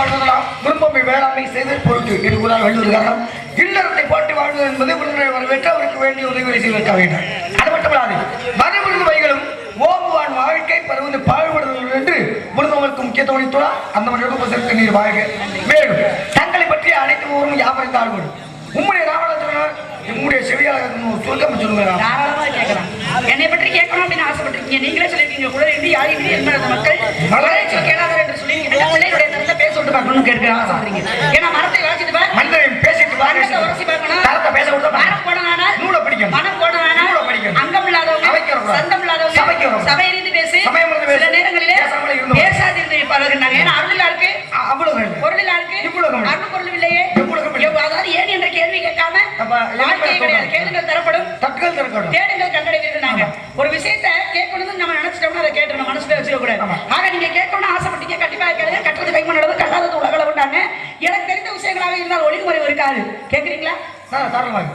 வாழ்வதெல்லாம் விருப்பமை வேளாண்மை செய்து பொருட்டு எடுக்கிறார் வள்ளுவர்காரம் இல்லறத்தை போட்டு வாழ்வது என்பது விருந்தினை வரவேற்று அவருக்கு வேண்டிய உதவிகளை செய்திருக்க வேண்டும். அது மட்டுமல்லாது மறுவிருந்து வைகளும் ஓம்புவான் வாழ்க்கை பருவந்து பாழ்படுதல் என்று விருந்தவர்களுக்கு முக்கியத்துவம் அளித்துள்ளார் அந்த மனிதர்கள் நீர் வாழ்க. மேலும் தங்களை பற்றிய அனைத்து ஊரும் யாவரும் உம்முடைய ராவணத்தினர் உம்முடைய செவியாளர் சொல்ல சொல்லுங்க தாராளமா கேட்கலாம். என்னை பற்றி கேட்கணும் அப்படின்னு ஆசைப்பட்டிருக்கீங்க. நீங்களே சொல்லிருக்கீங்க கூட இருந்து யார் இப்படி என்பது மக்கள் மலரை சொல் கேளாதர் என்று சொல்லி பிள்ளைகளுடைய தரத்தை பேச விட்டு பார்க்கணும்னு கேட்க ஆசைப்படுறீங்க. ஏன்னா மரத்தை வாசிட்டு மனிதன் பேசிட்டு மரத்தை உரசி பார்க்கணும் தரத்தை பேச விட்டு மரம் போடனானால் நூலை பிடிக்கணும். மனம் போடனானால் நூலை பிடிக்கணும். அங்கம் இல்லாதவங்க சபைக்கு வரக்கூடாது. சந்தம் இல்லாதவங்க சபைக்கு வரக்கூடாது. சபையிலிருந்து பேசி சமயம் பேசு. சில நேரங்களிலே பேசாமலே இருந்தோம். பேசாதிருந்து பழகுனாங்க ஏன்னா அருளிலா இருக்கு அவ்வளவு பொருளிலா இருக்கு இவ்வளவு. அருள் பொருள் இல்லையே இவ்வளவு. எவ்வ- அதாவது ஏன் என்ற கேள்வி கேட்காம அப்ப என்ன வாழ்க்கையே சொல்றது? கிடையாது கேளுங்கள் தரப்படும் தட்டுகள் திறக்கணும் தேடுங்கள் கண்டடைவீர்கள் நாங்க ஒரு விஷயத்தை கேட்கணும்னு நம்ம நினைச்சிட்டோம்னா அதை கேட்டுறோம் மனசுல வச்சுக்க கூடாது ஆமா. ஆக நீங்க கேட்கணும்னு ஆசைப்பட்டீங்க கண்டிப்பா கேளுங்க கட்டுறது கைமண் அளவு கல்லாதது உலகளவு விட்டாங்க எனக்கு தெரிந்த விஷயங்களாக இருந்தால் ஒழுங்குமுறை இருக்காது கேக்குறீங்களா நான்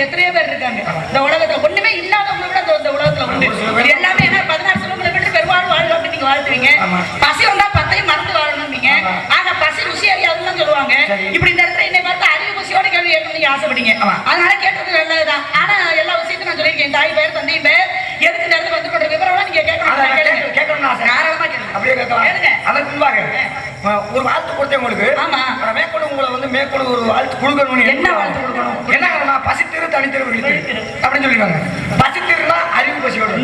எத்தனையோ பேர் இருக்காங்க இந்த உலகத்துல ஒண்ணுமே இல்லாதவங்க கூட இந்த- உலகத்துல உண்டு எல்லாமே என்ன பதினாறு செல்வங்களை விட்டு வாழ்க அப்படின்னு நீங்க வாழ்த்துவீங்க. பசி வந்தா பத்தையும் மறந்து வாழணும்னீங்க ஆமா. ஆக பசி ருசி அறியாதுன்னு சொல்லுவாங்க. இப்படி இந்த இடத்துல என்னை பார்த்து அறிவு பசியோட கேள்வி கேட்கணும் நீங்க ஆசைப்பட்டீங்க ஆமா. அதனால கேட்டது நல்லதுதான் ஆனா எல்லா விஷயத்தையும் நான் சொல்லியிருக்கேன் தாய் பேர் தந்தை பேர் எதுக்கு இந்த இடத்துல வந்து கொண்ட விவரம் நீங்க கேட்கணும் அதை நான் கேட்க- கேளுங்க. கேட்கணும்னு ஆசை. தாராளமா கேளுங்க. அப்படியே கேட்கலாம். அதற்கு முன்பாக, ஒரு வாழ்த்து கொடுத்தேன் உங்களுக்கு ஆமா. மேற்கொண்டு ஒரு வாழ்த்து கொடுக்கணும்னு என்ன வாழ்த்து கொடுக்கணும்? என்ன காரணம்? பசித்திரு தனித்திரு அப்படின்னு சொல்லிடுவாங்க பசித்திருனா அறிவு பசியோடு.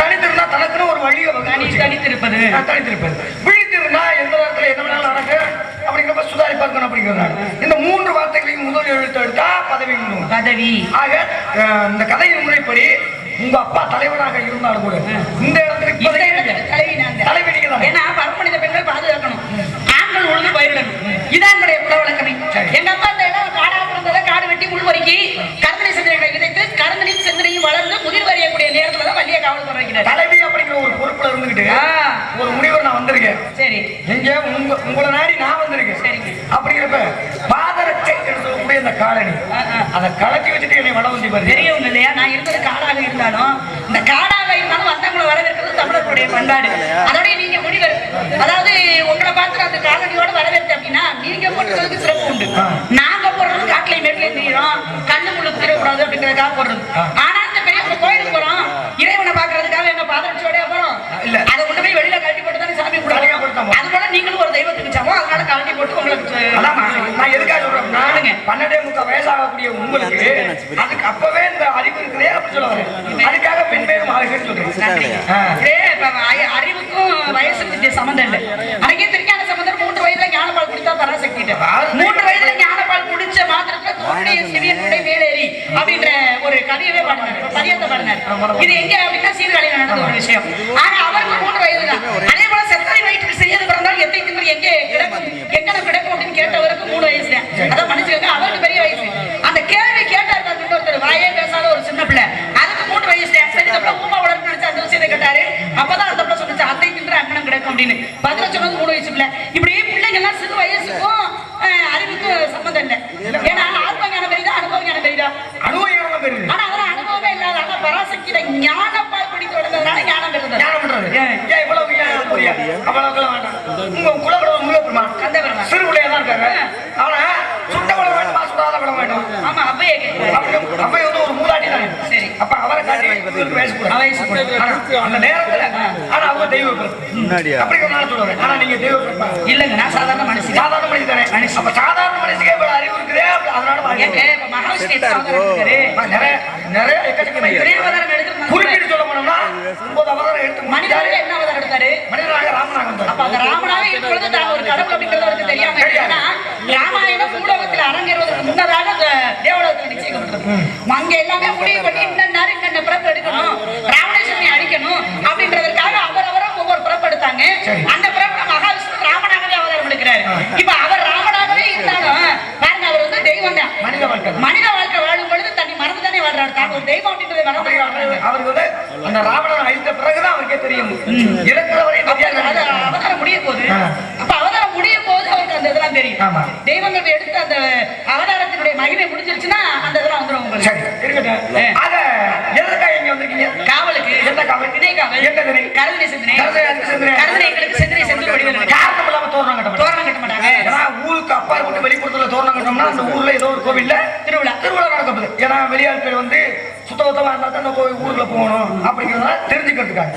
தனித்திருனா தனக்குன்னு ஒரு வகுத்து தனித்திருப்பது. தனித்திருப்பது. விழித்திருந்தா எந்த நேரத்துல என்ன வேணாலும் நடக்கு அப்படிங்கிறப்ப சுதாரிப்பா இருக்கணும் அப்படிங்கிறாங்க இந்த மூன்று வார்த்தைகளையும் முதல் எழுத்து எடுத்தா பதவி. பதவி. ஆக இந்த கதையின் முறைப்படி உங்க அப்பா தலைவராக இருந்தாலும் கூட இந்த இடத்துக்கு தலைவி. தலைவி நீங்க. ஏன்னா பரமனித பெண்கள் பாதுகாக்கணும். ஆண்கள் உழுது பயிரிடணும். இதான் என்னுடைய குல வழக்கமே. சரி. எங்க அப்பா இந்த இடம் காடா பிறந்ததை காடு வெட்டி முள்வரிக்கி கருந்தனை சிந்தனைகளை விதைத்து கருந்தனையும் சிந்தனையும் வளர்ந்து முதிர் வரையக்கூடிய நேரத்துல தான் வள்ளிய காவல் துறை வைக்கிறார். தலைவி அப்படிங்கிற ஒரு பொறுப்புல இருந்துகிட்டு. ஒரு முனிவர் நான் வந்திருக்கேன். சரி. எங்க? உங்க உங்களை நாடி நான் வந்திருக்கேன். சரிங்க. அப்படிங்கிறப்ப பாதரட்சை சொல்லக்கூடிய இந்த காலனி. அதை கலக்கி வச்சுட்டு என்னை வள வந்து பாரு. தெரியவங்க இல்லையா? நான் இருந்தது காடாக இருந்தாலும் இந்த வந்தவங்களை தமிழர்களுடைய பண்பாடு அதோட நீங்க முனிவர் அதாவது உங்களை பார்த்து அந்த காலனியோட வரவேற்று அப்படின்னா நீங்க போட்டுறதுக்கு சிறப்பு உண்டு. நாங்க போடுறது காட்டுல மேட்ல தெரியும் கண்ணு முழுக்க தெரியக்கூடாது அப்படிங்கிறதுக்காக போடுறது. ஆனா இந்த பெரியவங்க கோயிலுக்கு போறோம். இறைவனை பாக்குறதுக்காக எங்க பாதரட்சியோடய போறோம். இல்ல. அதை கொண்டு போய் வெளியில கழட்டி போட்டு தானே சாமி கும்பிடுவோம் அது போல நீங்களும் ஒரு தெய்வத்துக்கு சமம். அதனால கழட்டி போட்டு உங்களுக்கு அதான் நான் எதுக்காக சொல்றேன்? சொல்லுங்க. பன்னெண்டே முக்கால் வயசாகக்கூடிய உங்களுக்கு அதுக்கு அப்பவே இந்த அறிவு இருக்குதே அப்படின்னு சொல்ல வரேன் அதுக்காக அறிவுக்கும் வயசுக்கும் வித்திய சம்பந்தம் இல்லை. அன்னைக்கே திருஞான சம்பந்தர் மூன்று வயதுல ஞானப்பால் குடித்தா மூன்று வயதுல ஞானப்பால் குடிச்ச மாத்திரத்துல மேலேறி அப்படின்ற ஒரு கவியவே பாடினார். பாடினார். இது எங்க அப்படின்னா சீர்காழியில நடந்த ஒரு விஷயம். ஆனா அவருக்கு மூன்று வயது தான் அதே போல செத்தனை வயிற்றுக்கு சிறியது பிறந்தால் எத்தை திமிர் எங்கே கிடக்கும் எங்கன கிடக்கும் அப்படின்னு கேட்டவருக்கு மூணு வயசு தான் மன்னிச்சுக்கோங்க அவருக்கு பெரிய வயசு அந்த கேள்வி கேட்டார் பாருங்க ஒருத்தர் வாயே பேசாத ஒரு சின்ன பிள்ளை அதுக்கு மூன்று வயசு தான் சரி இந்த பிள்ளை ஊமா வளர்ந்து நினைச்சு அந்த விஷயத்தை கேட்டாரு அப்பதான் அந்த பிள்ளை சொன்னுச்சு அத்தை தின்ற அங்கனம் கிடக்கும் அப்படின்னு பதில சொன்னது மூணு வயசு பிள்ளை இப்படி பிள்ளைங்க எல்லாம் சிறு வயசுக்கும் அஹ், அறிவுக்கும் சம்மந்தம் இல்லை ஏன்னா ஆத்ம ஞானம் பெரிதா அனுபவ ஞானம் பெரிதா அனுபவம் தெரியுது ஆனா அதெல்லாம் அனுபவமே இல்லாத ஆனா பராசக்தியில ஞானப்பால் குடித்து வளர்ந்ததுனால ஞானம் பெறுது ஞானம் பண்றது ஏன்? ஏன் இவ்வளவு ஏன் புரியா அவ்வளவுக்கெல்லாம் வேண்டாம் உங்க குலகுலம் முருகப்பெருமான் கந்தபெருமான். சிறு பிள்ளையா தான் இருக்காங்க அவனை சுட்ட குலம் வேண்டுமா சுடாத குலம் வேண்டும் ஆமா இவருக்கு வயசு கூட. வயசு கூட. ஆனா, அந்த நேரத்துல ஆனா அவங்க தெய்வ பிறப்பு. முன்னாடியா? அப்படி ஒரு நாள் சொல்லுவாங்க ஆனா நீங்க தெய்வ பிறப்பா? இல்லங்க நான் சாதாரண மனுஷன் சாதாரண தானே மனுஷன். அப்ப சாதாரண மனுஷனுக்கே இவ்வளவு அறிவு இருக்குதே அப்ப அதனால மகாவிஷ்ணு நிறைய நிறைய எக்கச்சக்கமா இருக்கு. நிறைய அவதாரம் எடுத்திருக்காங்க. குறிப்பிட்டு சொல்ல போனோம்னா ஒன்பது அவதாரம் எடுத்து மனிதனாக முடிச்சாரு. என்ன அவதாரம் எடுத்தாரு மனிதனாக ராமனாக வந்தார் அப்ப அந்த ராமனாவே இப்பொழுது தான் ஒரு கடவுள் அப்படிங்கிறது அவருக்கு தெரியாம ராமாயணம் அரங்கேறுவதற்கு முன்னதாக தேவலோகத்தில் நிச்சயிக்கப்பட்டது. அங்க எல்லாமே முடிவு பண்ணி இன்ன நேரம் இன்னென்ன பிறப்பு எடுக்கணும் ராவணேஸ்வரனை அழிக்கணும் அப்படின்றதற்காக அவரவரை ஒவ்வொரு பிறப்பு எடுத்தாங்க சரி. அந்த பிறப்புல மகாவிஷ்ணு ராமனாகவே அவதாரம் எடுக்கிறாரு இப்ப அவர் ராமனாகவே இருந்தாலும் பாருங்க அவர் வந்து தெய்வம் தான் மனித வாழ்க்கை தான். மனித வாழ்க்கை வாழும் பொழுது தன்னை மறந்து தானே வாழ்றாரு தான் ஒரு தெய்வம் அப்படின்றத மறந்து அப்படி வாழ்றாரு அவருக்கு வந்து அந்த ராவணன் அழித்த பிறகுதான் அவருக்கே தெரியும் இருக்கிற வரையும் அப்ப அது தெரியாது அவதாரம் முடிய போகுது ஆ. அப்ப அவதாரம் முடிய போது அவருக்கு அந்த இதெல்லாம் தெரியும் ஆமா. தெய்வங்கள் எடுத்த அந்த அவதாரத்தினுடைய மகிமை முடிஞ்சிருச்சுன்னா அந்த இதெல்லாம் வந்துரும் உங்களுக்கு சரி இருக்கட்டும் ஆக எதற்காக இங்க வந்திருக்கீங்க காவலுக்கு என்ன காவல்? திணை காவல் என்ன திணை? கருதினை சிந்தனை கருதினை எதுக்கு சிந்தனை? கருதினைகளுக்கு சிந்தனை சென்று வடிவம் காரணம் இல்லாம தோரணம் கட்ட மாட்டாங்க. தோரணம் கட்ட மாட்டாங்க ஏன்னா ஊருக்கு அப்பாற்பட்டு வெளிப்புறத்துல தோரணம் கட்டோம்னா அந்த ஊர்ல ஏதோ ஒரு கோவில்ல திருவிழா. திருவிழா நடக்குது ஏன்னா வெளியாட்கள் வந்து சுத்தபத்தமா இருந்தா தான் அந்த கோவில் ஊர்ல போகணும் அப்படிங்கிறத தெரிஞ்சுக்கிறதுக்காக.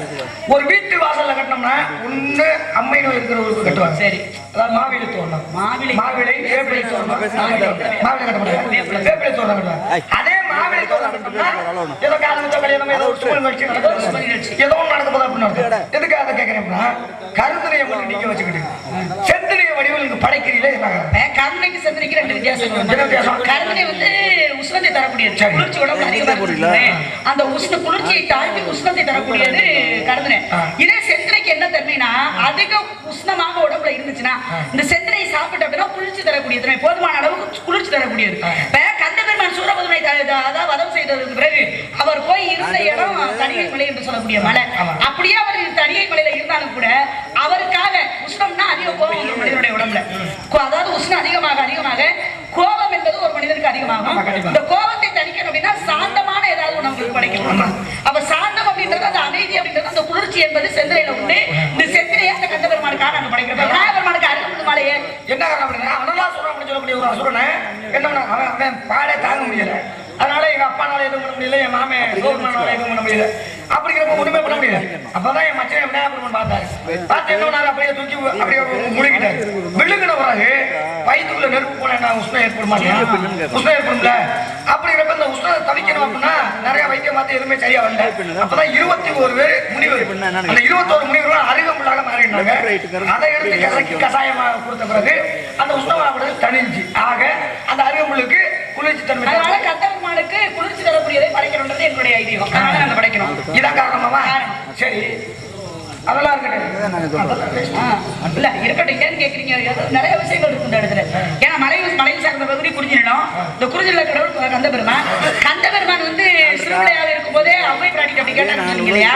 ஒரு வீட்டு வாசல்ல கட்டினோம்னா ஒண்ணு அம்மை நோய் இருக்கிறவங்களுக்கு கட்டுவாங்க. சரி. அதாவது மாவிலை தோரணம். மாவிலை. மாவிலை வேப்பிலை தோரணம். மாவிலை கட்ட மாட்டாங்க வேப்பிலை. தோரணம் கட்டுவாங்க. அதே ஏதோ கல்யாணம் ஏதோ சுமன் நிகழ்ச்சி ஏதோ ஒன்று நடக்க அப்படின்னு அதை கேட்கிறேன்னா மட்டும் நீங்க வச்சுக்கிட்டு செந்தனைய படைக்கிறீங்களே கருணைக்கு சிந்தனைக்கு ரெண்டு வித்தியாசம் கருணை வந்து உஷ்ணத்தை தரக்கூடியது குளிர்ச்சி உடம்பு அந்த உஷ்ண குளிர்ச்சியை தாண்டி உஷ்ணத்தை தரக்கூடியது கருணை இதே தன்மைனா அதிக உஷ்ணமாக உடம்புல இருந்துச்சுன்னா இந்த செந்தனையை சாப்பிட்ட அப்படின்னா குளிர்ச்சி தரக்கூடியது தன்மை. போதுமான அளவுக்கு குளிர்ச்சி தரக்கூடியது. இப்ப கந்த பெருமான் சூரபதுமை அதாவது வதம் செய்ததுக்கு பிறகு அவர் போய் இருந்த இடம் தனியை மலை என்று சொல்லக்கூடிய மலை. அப்படியே அவர் தனியை மலையில இருந்தாலும் கூட அவருக்காக உஷ்ணம்னா அதிக கோபம் ஒரு மனிதனுடைய உடம்புல. அதாவது உஷ்ணம் அதிகமாக அதிகமாக கோபம் என்பது ஒரு மனிதனுக்கு அதிகமாகும். இந்த கோபத்தை தணிக்கணும் அப்படின்னா சாந்தமான ஏதாவது உணவுகள் படைக்கணும் அப்ப சாந்தம் அப்படின்றது அந்த அமைதி அப்படின்றது அந்த குளிர்ச்சி என்பது செந்திரையில உண்டு இந்த செந்திரையை அந்த கந்த பெருமானுக்காக அங்க படைக்கிறோம் விநாயகர் பெருமானுக்கு அருகம்புல் மாலையே என்ன காரணம் அப்படின்னா அவனெல்லாம் சொல்றான் அப்படின்னு சொல்லக்கூடிய ஒரு அசுரனை என்ன பண்ண அவன் அவன் பாடே தாங்க முடியல. அதனால எங்க அப்பானால எதுவும் பண்ண முடியல என் மாமே சோர்மனால எதுவும் பண்ண முடியல. அப்படிங்கிறப்ப ஒண்ணுமே பண்ண முடியல. அப்பதான் என் மச்சனை விநாயகர் பார்த்தாரு. பார்த்து என்ன பண்ணாரு? அப்படியே தூக்கி அப்படியே முழுகிட்டாரு. விழுங்கின பிறகு வயிற்றுக்குள்ள நெருப்பு போனா உஷ்ணம் உஷ்ணம் ஏற்படும்ல. அப்படிங்கிறப்ப இந்த உஷ்ணம் தவிக்கணும் அப்படின்னா நிறைய வைத்தியம் பார்த்து எதுவுமே சரியா வரல. அப்பதான் இருபத்தி ஒரு பேர் முனிவர். அந்த இருபத்தோரு முனிவர்கள் அருகம்புல்லாக மாறினாங்க அதை எடுத்து கசக்கி கசாயமா கொடுத்த பிறகு அந்த உஷ்ணமானது தணிஞ்சு ஆக அந்த அருகம்புல்லுக்கு குளிர்ச்சி தன்மை அதனால பெருமானுக்கு குளிர்ச்சி தரக்கூடியதை படைக்கணும்ன்றது என்னுடைய ஐதீகம். அதனால நாங்க படைக்கணும். இதான் காரணமாவா? சரி. அதெல்லாம் இருக்கட்டும். இல்ல ஏன்னு கேக்குறீங்க? நிறைய விஷயங்கள் இருக்கு இந்த இடத்துல. ஏன்னா மலை மலையில் சார்ந்த பகுதி குறிஞ்சிடம் இந்த குறிஞ்சில கடவுள் கந்த பெருமான் கந்த பெருமான் வந்து சிறுபிள்ளையாக இருக்கும் போதே அவ்வை பிராட்டி அப்படி கேட்டாங்க இல்லையா?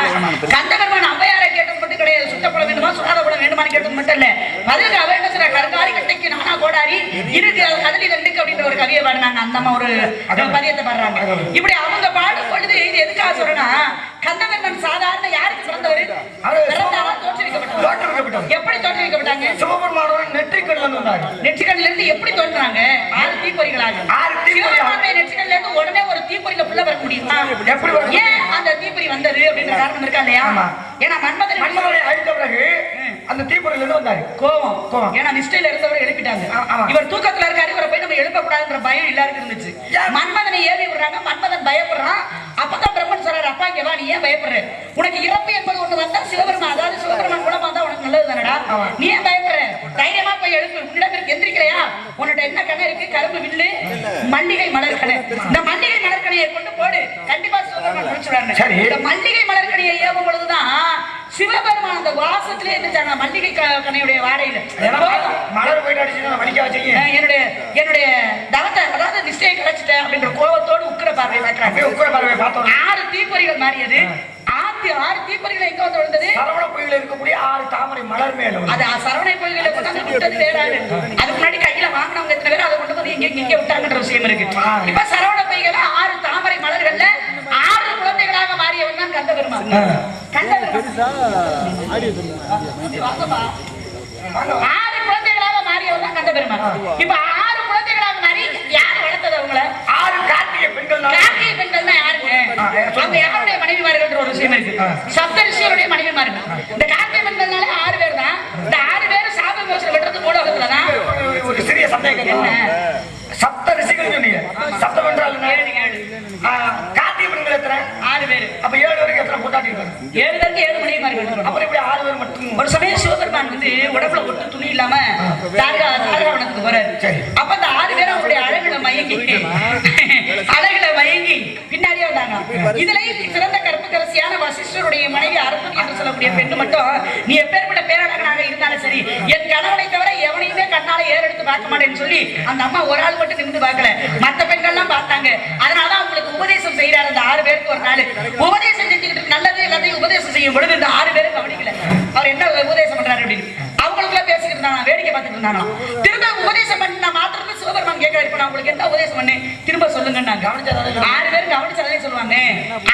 கந்த பெருமான் அவ்வையாரை கேட்டது கிடையாது சுத்தப்பட வேண்டுமா சுடாதப்பட வேண்டுமான்னு கேட்டது மட்டும் இல்ல. பதிலுக்கு அவ என்ன சொல்றா கருங்காரி கட்டைக்கு நானா கோடாரி இருக்கு அது கதலி ரெண்டுக்கு அப்படின்ற ஒரு கவியை பாடினாங்க. அந்த அம்மா ஒரு பதியத்தை பாடுறாங்க. இப்படி அவங்க பாடும் பொழுது இது எதுக்காக சொல்றேன்னா கந்த பெருமான் சாதாரண யாருக்கு பிறந்தவர் எப்படி தோற்றுவிக்கப்பட்டாங்க சிவபெருமானோட நெற்றிக்கடல இருந்து வந்தாங்க நெற்றிக்கண்ணில இருந்து எப்படி தோன்றாங்க ஆறு தீப்பொறிகளாக. ஆறு தீப்பொறி. சிவபெருமானுடைய நெற்றிக்கண்ணில இருந்து உடனே ஒரு தீப்பொறியில புள்ள வர முடியுமா? எப்படி வரும்? ஏன் அந்த தீப்பொறி வந்தது அப்படின்ற காரணம் இருக்கா இல்லையா. ஏன்னா மன்மதன் மன்மதனை அழித்த பிறகு அந்த தீப்பொறியில இருந்து வந்தாரு. கோவம். கோவம். ஏன்னா நிஷ்டையில இருந்தவரை எழுப்பிட்டாங்க. இவர் தூக்கத்துல இருக்காரு இவரை போய் நம்ம எழுப்ப கூடாதுன்ற பயம் எல்லாருக்கும் இருந்துச்சு? மன்மதனை ஏவி விடுறாங்க. மன்மதன் பயப்படுறான். அப்பதான் பிரம்மன் சொல்றாரு அப்பா இங்க வா நீ ஏன் பயப்படுற? உனக்கு இறப்பு என்பது ஒண்ணு வந்தா சிவபெருமான் அதாவது சிவபெருமான் மூலமா வந்தா உனக்கு நல்லது தானடா ஆமா. நீ பயப்படுற? தைரியமா போய் எழுப்பு உன்னிடம் இருக்கு. எந்திரிக்கலையா உன்னோட என்ன கணை இருக்கு? கரும்பு வில்லு மல்லிகை மலர் கணை இந்த மல்லிகை மலர் கணையை கொண்டு போடு. கண்டிப்பா முடிச்சுடுறாங்க சரி. இந்த மல்லிகை மலர் கணையை ஏவும் பொழுதுதான் சிவபெருமான் அந்த வாசத்திலே இருந்துச்சாங்க மல்லிகை க- கணையுடைய வாடையில. மலர் போயிட்டு என்னுடைய என்னுடைய தவத்தை அதாவது நிஷ்டையை கிடைச்சிட்டேன் அப்படின்ற கோபத்தோடு உக்கிர பார்வை பார்க்கிறாங்க. பார்வை பார்த்தோம் ஆறு தீப்பொறிகள் மாறியது. ஆறு ஆறு தீப்பொறிகள் எங்க வந்து விழுந்தது? சரவண கோயில இருக்கக்கூடிய ஆறு தாமரை மலர் மேல வந்து அது சரவணை கொண்டாந்து விட்டது அதுக்கு முன்னாடி கையில வாங்கினவங்க எத்தனை பேர் அதை கொண்டு வந்து இங்க இங்க விட்டாங்கன்ற விஷயம் இருக்கு. இப்ப சரவண பொய்களை ஆறு தாமரை மலர்கள்ல ஆறு குழந்தைகளாக மாறியவன் தான் கந்த பெருமான் கந்த. ஆறு குழந்தைகளாக மாறியவன் தான் கந்த பெருமான் இப்ப ஆறு குழந்தைகளாக யார் வளர்த்தது அவங்கள? ஆறு கார்த்திகை பெண்கள் கார்த்திகை பெண்கள் தான் சொல்லுங்க. அவங்க யாருடைய மனைவி ஆ. சப்தரிஷியருடைய மனைவிமார்கள். இந்த கார்த்திகை பெண்கள்னாலே ஆறு பேர் தான். இந்த ஆறு பேரும் சாப மோசம் வெட்டுறது பூலோகத்துல தான். ஒரு- ஒரு சிறிய சந்தேகம். என்ன? சப்த ரிஷிகள் சொன்னீங்க. சப்தம் என்றால் கார்த்திகை பெண்கள் எத்தனை? ஆறு பேர். அப்ப ஏழு பேருக்கு எத்தனை இருக்காங்க? ஏழு பேருக்கு ஏழு மனைவிமார்கள். அப்புறம் இப்படி ஆறு பேர் மட்டும். ஒரு சமயம் சிவபெருமான் வந்து உடம்புல ஒட்டு துணி இல்லாம தாரகா தாரகாவனத்துக்கு போறாரு. சரி. அப்ப அந்த அழகுல மயங்கி. அழகுல மயங்கி. பின்னாடியே வந்தாங்க. இதுலயும் சிறந்த கற்புக்கரசியான வசிஷ்டருடைய மனைவி என்று சொல்லக்கூடிய பெண்ணு மட்டும் நீ எப்பேற்பட்ட பேரழகனாக இருந்தாலும் சரி என் கணவனை தவிர எவனையுமே கண்ணால ஏறெடுத்து பார்க்க மாட்டேன்னு சொல்லி அந்த அம்மா ஒரு ஆள் மட்டும் நிமிந்து பார்க்கல. மத்த பெண்கள்லாம் பார்த்தாங்க. அதனால அவங்களுக்கு உபதேசம் செய்யறாரு அந்த ஆறு பேருக்கு ஒரு நாள். உபதேசம் செஞ்சுக்கிட்டு நல்லது எல்லாத்தையும் உபதேசம் செய்யும் பொழுது இந்த ஆறு பேரும் கவனிக்கல. அவர் என்ன உபதேசம் பண்றாரு அப்படின்னு. அவங்களுக்குள்ள பேசிக்கிட்டு இருந்தாங்க வேடிக்கை பார்த்துட்டு இருந்தாங்க கேட்கிறாரு இப்ப நான் உங்களுக்கு என்ன உபதேசம் பண்ணேன் திரும்ப சொல்லுங்கன்னாங்க ஆறு பேரும் கவனிச்சதே சொல்லுவாங்க.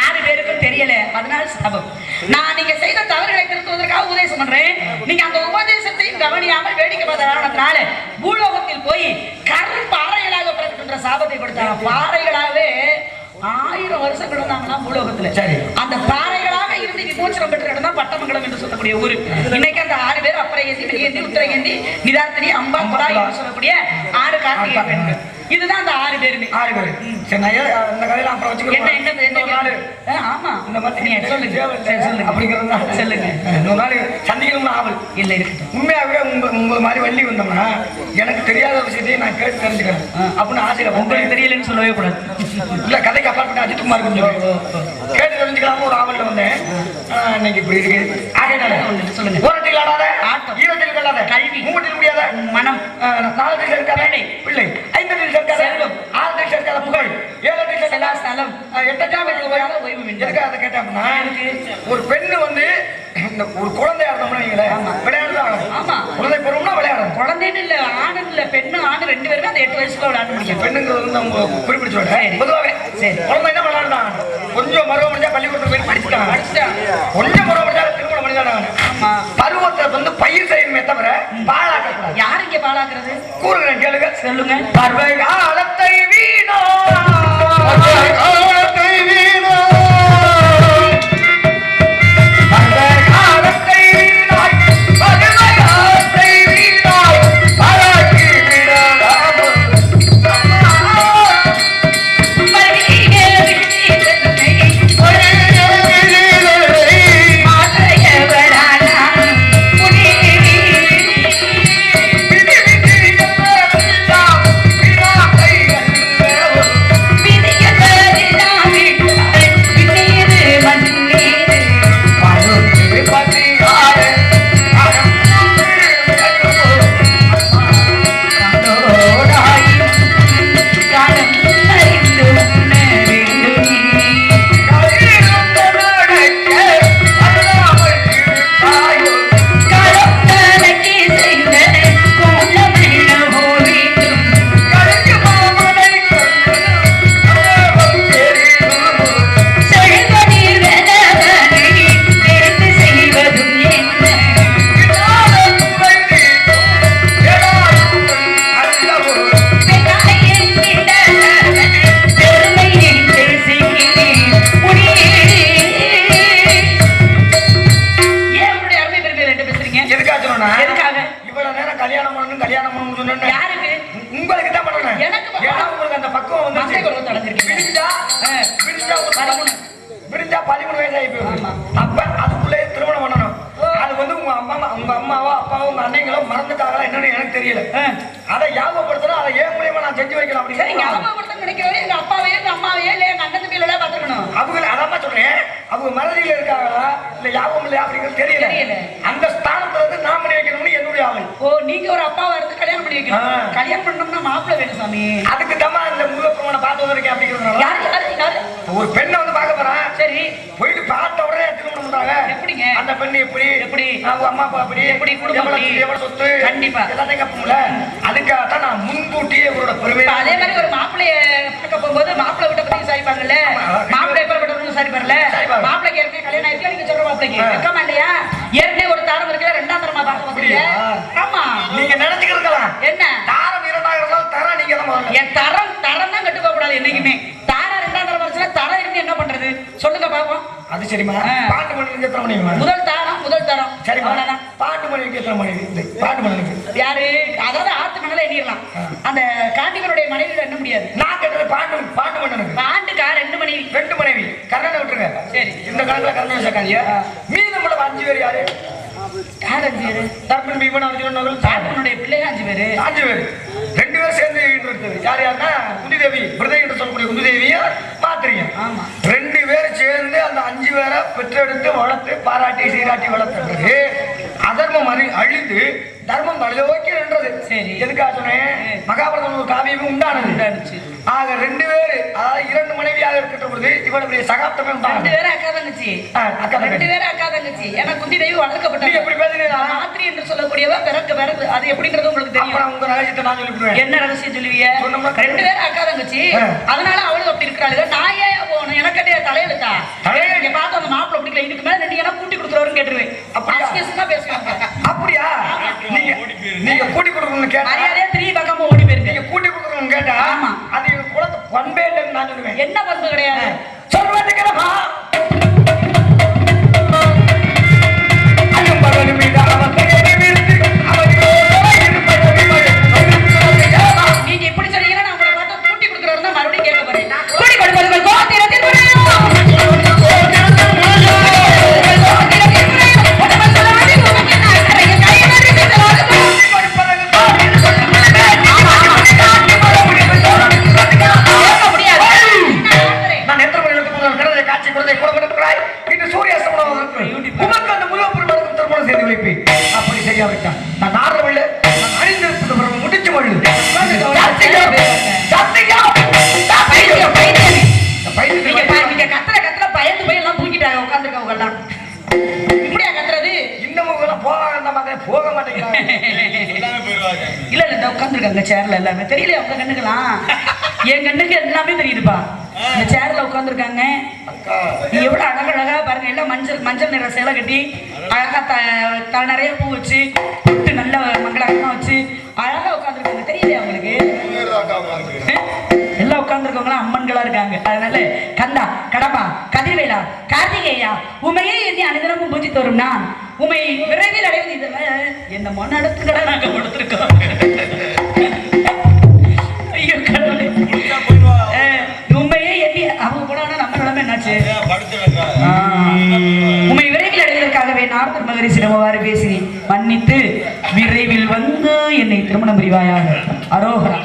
ஆறு பேருக்கும் தெரியல. அதனால சாபம். நான் நீங்க செய்த தவறுகளை திருத்துவதற்காக உபதேசம் பண்றேன். நீங்க அந்த உபதேசத்தையும் கவனியாமல் வேடிக்கை பார்த்த காரணத்தினால பூலோகத்தில் போய் கரும் பாறைகளாக பிறக்கின்ற சாபத்தை கொடுத்தாங்க பாறைகளாகவே ஆயிரம் வருஷங்கள் இருந்தாங்கன்னா பூலோகத்துல. அந்த பாறைகளாக விமோசனம் பெற்ற தான் பட்டமங்கலம் என்று சொல்லக்கூடிய ஊர். இன்னைக்கு அந்த ஆறு பேர் அப்பறை ஏந்தி வெளியேந்தி உத்தரகேந்தி நிதார்த்தனி அம்பா குலா என்று சொல்லக்கூடிய ஆறு கார்த்திகை பெண்கள். இதுதான் அந்த ஆறு பேருமே. ஆறு பேர். ஏ- அந்த கதையில அப்புறம் என்ன வச்சுக்கிறோம் என்ன என்ன? நாள். ஆமா. இந்த மாதிரி நீங்க சொல்லுங்க. சொல்லுங்க. அப்படிங்கிறது சொல்லுங்க. இன்னொரு நாள் சந்திக்கணும்னு ஆவல் இல்ல இருக்கட்டும். உண்மையாகவே உங்க உங்களை மாதிரி வள்ளி வந்தோம்னா எனக்கு தெரியாத விஷயத்தையும் நான் கேட்டு தெரிஞ்சுக்கிறேன். அப்படின்னு ஆசையில உங்களுக்கு தெரியலன்னு சொல்லவே கூடாது. இல்ல கதைக்கு அப்பாற்பட்ட அஜித் குமார் கொஞ்சம் இன்னைக்கு இப்படி இருக்கு ஆகையினால சொல்லுங்க. ஓரத்தில் ஆடாத ஆட்டம். ஈரத்தில் வெல்லாத கல்வி. முடியாத மனம் நாலத்தில் சேர்க்காத பிள்ளை. ஐந்தத்தில் சேர்க்காத. ஆறத்தில் சேர்க்காத புகழ் ஏழத்தில் சேர்க்காத ஸ்தலம். எட்டாம். எதுக்காக அதை கேட்டேன் ஒரு பெண்ணு வந்து இந்த ஒரு குழந்தையா இருந்தோம்னா வைங்களேன் விளையாடுதான் ஆமா. குழந்தை பருவம்னா விளையாடணும். குழந்தைன்னு இல்ல ஆணு இல்ல பெண்ணு ஆணு ரெண்டு பேருமே அந்த எட்டு வயசுல விளையாட முடியும். பெண்ணுங்கிறது வந்து அவங்க குறிப்பிட்டு சொல்றேன். பொதுவாகவே சரி. குழந்தைன்னா விளையாடுதான் கொஞ்சம் மருவம் முடிஞ்சா பள்ளிக்கூடத்துக்கு போய் படிச்சுட்டாங்க. படிச்சுட்டாங்க. கொஞ்சம் மருவம் முடிஞ்சா திருமணம் பண்ணிதான் ஆமா. பருவத்தை வந்து பயிர் செய்யணுமே தவிர பாழாக்க யார் இங்க பாழாக்குறது? கூறுகிறேன் கேளுங்க. சொல்லுங்க. பருவ காலத்தை வீணோ ஆகி போயிடும் அப்ப அதுக்குள்ளே திருமணம் பண்ணணும். அது வந்து உங்க அம்மா உங்க அம்மாவோ அப்பாவோ உங்க அன்னைங்களோ மறந்துட்டாங்களா என்னன்னு எனக்கு தெரியல. அதை ஞாபகப்படுத்தணும் அதை ஏன் மூலியமா நான் செஞ்சு வைக்கலாம் அப்படின்னு ஞாபகப்படுத்த நினைக்கிறவரை எங்க அப்பாவையோ எங்க அம்மாவையோ இல்ல எங்க அண்ணன் தம்பியில பாத்துக்கணும் அவங்க அதான் சொல்றேன். அவங்க மறதியில இருக்காங்களா இல்ல இல்லையா அப்படிங்கிறது தெரியல. தெரியல. அந்த ஸ்தானத்துல இருந்து நான் பண்ணி வைக்கணும்னு என்னுடைய ஆவல் ஓ நீங்க ஒரு அப்பாவா இருந்து கல்யாணம் பண்ணி வைக்கணும். கல்யாணம் பண்ணணும்னா மாப்பிள்ளை வேணும் சாமி. அதுக்கு தம்மா இந்த முருகப்பெருமானை பார்த்து வந்திருக்கேன் அப்படிங்கிறதுனால. யாரு யாரு யாரு? ஒரு பெண்ணை வந்து பார்க்க போறேன். சரி. போயிட்டு பார்த்த உடனே திருமணம் பண்றாங்க. எப்படிங்க? அந்த பெண்ணு எப்படி? எப்படி? அவங்க அம்மா அப்பா எப்படி? எப்படி? குடும்பம் எவ்வளவு சொத்து? கண்டிப்பா. எல்லாத்தையும் கேட்போம்ல அதுக்காகத்தான் நான் முன்கூட்டியே இவரோட பெருமை அதே மாதிரி ஒரு மாப்பிள்ளைய பார்க்க போகும்போது மாப்பிள்ளை விட்ட பத்தி விசாரிப்பாங்கல்ல? மாப்பிள்ளை விசாரிப்பார்ல விசாரிப்பாங்க. மாப்பிள்ளைக்கு ஏற்கனவே கல்யாணம் ஆயிருக்கு நீங்க சொல்ற மாப்பிள்ளைக்கு. ஆ. வெக்கமா இல்லையா? ஏற்கனவே ஒரு தாரம் இருக்கிற ரெண்டாம் தரமா பார்க்க அப்படியா? ஆமா. நீங்க நினைச்சுக்கிறதுக்கலாம் என்ன? தாரம் இரண்டாயிரம் இருந்தாலும் தரம் நீங்க தான் என் தரம் தரம் தான் கட்டு கூடாது என்னைக்குமே. தாரம் ரெண்டாம் தரம் வந்துச்சுன்னா தரம் இருந்து என்ன பண்றது? சொல்லுங்க பாப்போம் அது ஆ. பாட்டு மணிக்கு எத்தனை மணிமா முதல் தாரம் முதல் தரம். அவ்வளவுதான். பாட்டு மணிக்கு எத்தனை மணி? பாட்டு மணிக்கு யாரு? அதாவது மணல எண்ணிடலாம். அந்த காண்டிகனுடைய மனைவியோட எண்ண முடியாது. நான் கேட்டது பாட்டு பாட்டு மன்னனுக்கு. ஆண்டுக்கா ரெண்டு மணி ரெண்டு மனைவி. கர்ணனை விட்டுருங்க. சரி. இந்த காலத்துல கர்ணனை சேர்க்காதீங்க மீதம் உள்ள அஞ்சு பேர் யாரு? யார் அஞ்சு பேரு? தர்மன் பீமன் அர்ஜுனன் காண்டிகனுடைய பிள்ளைங்க அஞ்சு பேரு. அஞ்சு பேர். ரெண்டு பேர் சேர்ந்து எடுத்தது. யார் யாருன்னா? குந்தி தேவி விரதை என்று சொல்லக்கூடிய குந்தி தேவியும் மாத்திரியும் ஆமா. ரெண்டு பேர் சேர்ந்து அந்த அஞ்சு பேரை பெற்றெடுத்து வளர்த்து பாராட்டி சீராட்டி வளர்த்த அதர்மம் அறி அழிந்து தர்மம் தலையோக்கி நின்றது. சரி. எதுக்காக சொன்னேன்? மகாபாரதம் ஒரு காவியமும் உண்டானது. ஆக ரெண்டு பேர் அதாவது இரண்டு மனைவியாக இருக்கின்ற பொழுது இவனுடைய சகாப்தமே ரெண்டு பேரும் அக்கா தங்கச்சி. அக்கா ரெண்டு. பேரும் அக்கா தங்கச்சி. ஏன்னா குந்தி தேவி நீ வளர்க்கப்பட்ட எப்படி பேசுறீங்களா மாத்திரி என்று சொல்லக்கூடியவ பிறகு பிறகு அது எப்படின்றது உங்களுக்கு தெரியும். உங்க ரகசியத்தை நான் சொல்லிவிடுவேன். என்ன ரகசியம் சொல்லுவீங்க ரெண்டு பேரும் அக்கா தங்கச்சி. அதனால அவளும் அப்படி இருக்கிறாளுங்க. நான் போகணும். தலையெழுத்தா தலையெழுத்து. பார்த்து அந்த மாப்பிள்ளை பிடிக்கல இதுக்கு மேல ரெண்டு ஏன்னா கூட்டி கொடுத்துருவாருன்னு கேட்டுருவேன். அப்படியா? அசிங்கமா பேசுவாங்க அப்படியா? நீங்க நீங்க கூட்டி கொடுக்கணும்னு கேட்டா? மரியாதையா திரி பக்கமா ஓடி போயிருக்கு நீங்க கூட்டி கொடுக்கணும்னு கேட்டா ஆமா. அது குலத்து பண்பே இல்லைன்னு நான் சொல்லுவேன். என்ன பண்பு கிடையாது? சொல்வதுக்கிறமா போய் எல்லாம் தூக்கிட்டாங்க உட்காந்துருக்கவங்க எல்லாம் இப்படியா கத்துறது? இன்னமும் இவெல்லாம் போக மாட்டேங்கிறாங்க. இல்ல இல்ல இந்த உட்காந்துருக்காங்க சேர்ல எல்லாமே. தெரியல உங்க கண்ணுக்கலாம் என் கண்ணுக்கு எல்லாமே தெரியுதுப்பா. இந்த சேர்ல உட்காந்துருக்காங்க எவ்வளவு அழகழகா பாருங்க எல்லாம் மஞ்சள் மஞ்சள் நிற சேலை கட்டி. அழகா த தலை நிறைய பூ வச்சு பொட்டு நல்ல மங்களகரமா வச்சு அழகா உட்காந்துருக்காங்க தெரியலையா உங்களுக்கு எல்லாம் உட்கார்ந்துருக்கவங்களாம் அம்மன்களா இருக்காங்க. அதனால கந்தா கடம்பா கதிர்வேலா கார்த்திகேயா உமையே என்னை அனுதினமும் பூஜித்து வரும் நான் உமை விரைவில் அடைவது என்ன மன அடத்துக்கடா நாங்க கொடுத்துருக்கோம். ஐயோ கடவுளே. உண்மையே எண்ணி அவங்க போனா நம்ம நிலைமை என்னாச்சு? நாரதர் மகரிஷி நம்மவாறு பேசி மன்னித்து விரைவில் வந்து என்னை திருமணம் புரிவாயாக. அரோகரா.